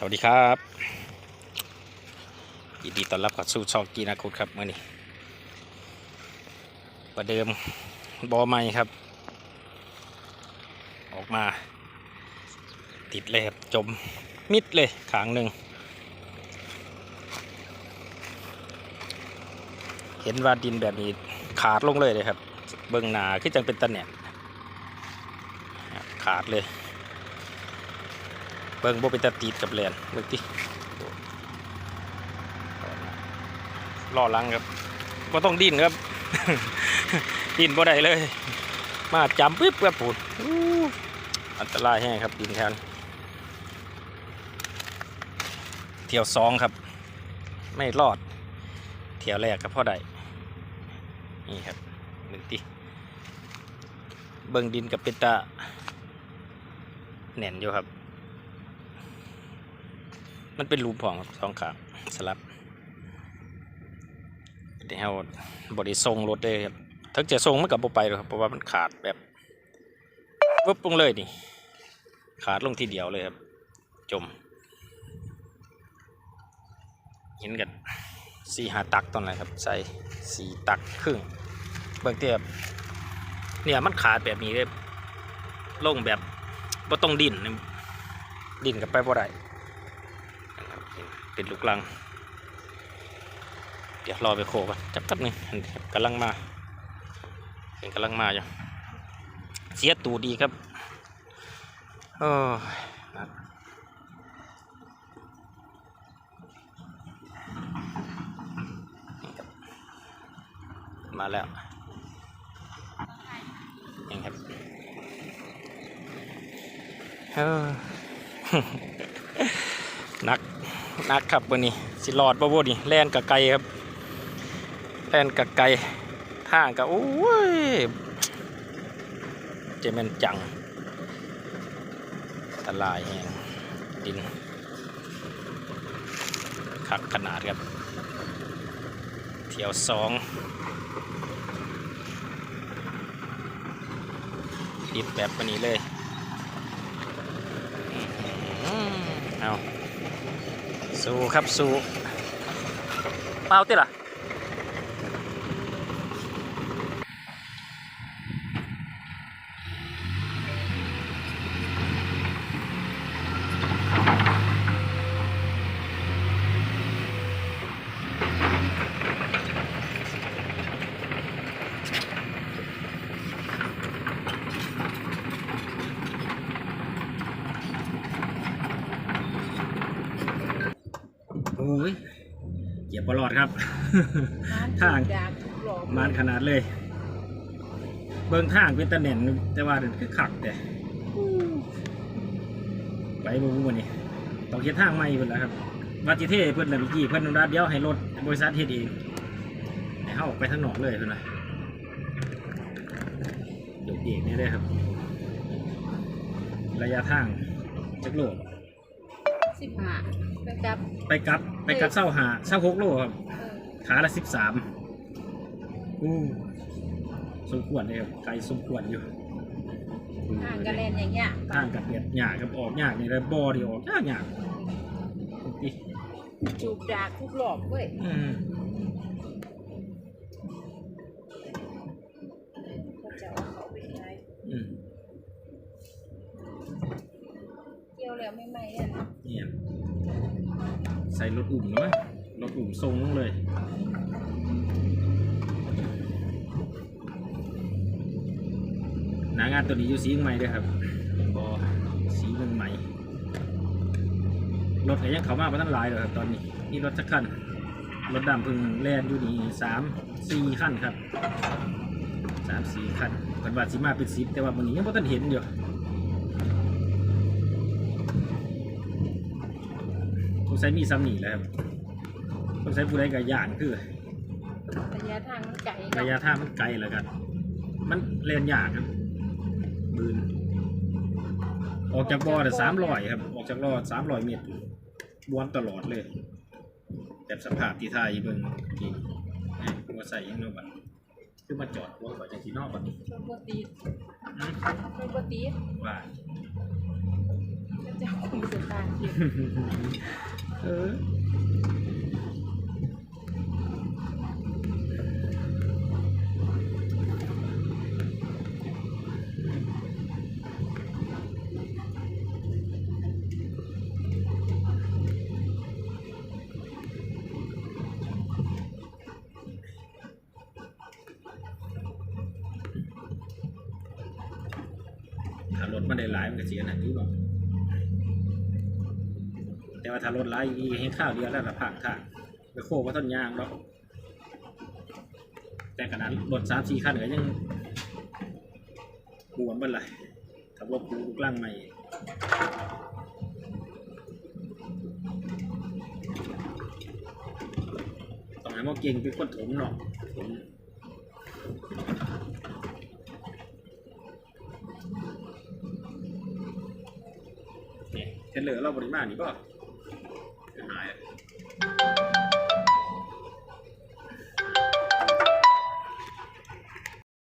สวัสดีครับยินดีต้อนรับเข้าสู่ช่องกีนาคุดครับเมื่อนี้ประเดิมบอใหม่ครับ ออกมา ติดเลยครับจมมิดเลยขางหนึ่ง เห็นว่าดินแบบนี้ขาดลงเลยเลยครับ เบื้องหนาคือจังเป็นตะแหน่นขาดเลย เบิ่งบ่เป็นตาตีดกับแลนเบิ่งติล่อลังครับบ่ต้องดิ้นครับ ดิ้นบ่ได้เลย มาจำปึ๊บครับปูดอู้อันตรายแห้งครับดินแทนเที่ยวสองครับ ไม่รอด เที่ยวแรกครับพ่อใดนี่ครับเบิ่งติเบิ่งดินกับเป็นตาแน่นอยู่ครับ มันเป็นรูปของครับสองขาสลับเดี๋ยวบริทรงรถเลยครับถ้าจะทรงมันกับไปหรอกครับเพราะว่ามันขาดแบบวึบลงเลยนี่ ขาดลงทีเดียวเลยครับ จม เห็นกันสี่หาตักตอนไหนครับ ใส่สี่ตักครึ่งเบิ่งเทียบเนี่ยมันขาดแบบนี้เลยลงแบบบ่ต้องดินดินกับไปบ่ได้นะครับ เป็นลูกลัง เดี๋ยวรอไปโคก่อนจับแป๊บหนึ่งเห็นกำลังมาเห็นกำลังมาอยู่เสียตูดีครับโอ้นะมาแล้วนี่ครับเออ นักครับวันนี้สิหลอดบ่บ่นี่แล่นกับไก่ครับแล่นกับไก่ทางกับโอ้ยเจแมนจังตรายแหงดินขักขนาดครับเที่ยวสองดิบแบบวันนี้เลยอื้อหือเอา สู้ครับสู้เมาติล่ะ ยเหยียบปลอดครับ ทางดากทุกหลอกมานขนาดเลย เบิ่งทางเป็นตะแหน่นแต่ว่าเดินคือขักแต่ไปบ่ฮู้วันนี้ต้องเฮ็ดทางใหม่เพิ่นแล้วครับว่าจิเทเพิ่นน่ะเมื่อกี้เพิ่นรัดเดียวให้รถบริษัทเฮ็ดเองให้เฮาออกไปทางนอกเลยเพิ่นน่ะยกเองนี่เลยครับ ระยะทางจักโลสิบห้า ไปจับไปกลับ ไปกลับเศร้าหาเศร้าหกโลครับเออขาละสิบสามอู้สมควรเลยครับไกลสมควรอยู่ห่างกันแลนอย่างเงี้ยทางกับเนียยากครับออกยากนี่เลยบอดีออกยากยากอีจูบดากทุกหลอกเว้ยอืมเขาจะเอาเขาไปใช้อืมเกี่ยวแล้วไม่ไหมเนี่ยนะเนี่ย ใส่รถอุ่มเนาะรถอุ่มทรงลงเลย หนางานตัวนี้อยู่สีใหม่ด้วยครับบอสีเมืองใหม่ รถก็ยังเขามาไม่ทันหลายเลยครับตอนนี้นี่รถจักรคันรถดำพึ่งแลนอยู่นี่สามสี่ขั้นครับสามสี่ขั้นกันว่าสิมาเป็นสิบแต่ว่าวันนี้ยังไม่ทันเห็นอยู่ผม ใช้มีซ้ำหนีแหล้วครับผมใช้ผู้ใดกับยานคือระยะทางมันไกลระยะเนาะทางมันไกลแล้วกัน มันเล่นยากครับบืนออกจากบ่อแต่สามร้อยครับ ออกจากรอดสามร้อยเมตรบวนตลอดเลย แบบสภาพที่ท่ายเบิ่งที่นี่หัวใส่ยังเนาะบัดคือมาจอดหัวก่อนจากที่นอกบัดนี้ชนปกติอืมชนปกติว่ามันจะโคมีสตางค์อยู่เออถ้า รถมาได้หลายมันก็เสียหนักอยู่หรอก แต่ว่าถ้ารถหลายอีให้ข้าวเดียวแล้วละผักค่ะไปโค้งว่าต้นยางหรอกแต่ขนาดรถสามสี่คันก็ยังกวนบิ่นเลยถ้ารถกูลูกล่างใหม่ต้องให้มอเก่งเป็นคนถมเนาะถมเนี่ยเทรลเลอร์เราบริมาณนี่ป่ะ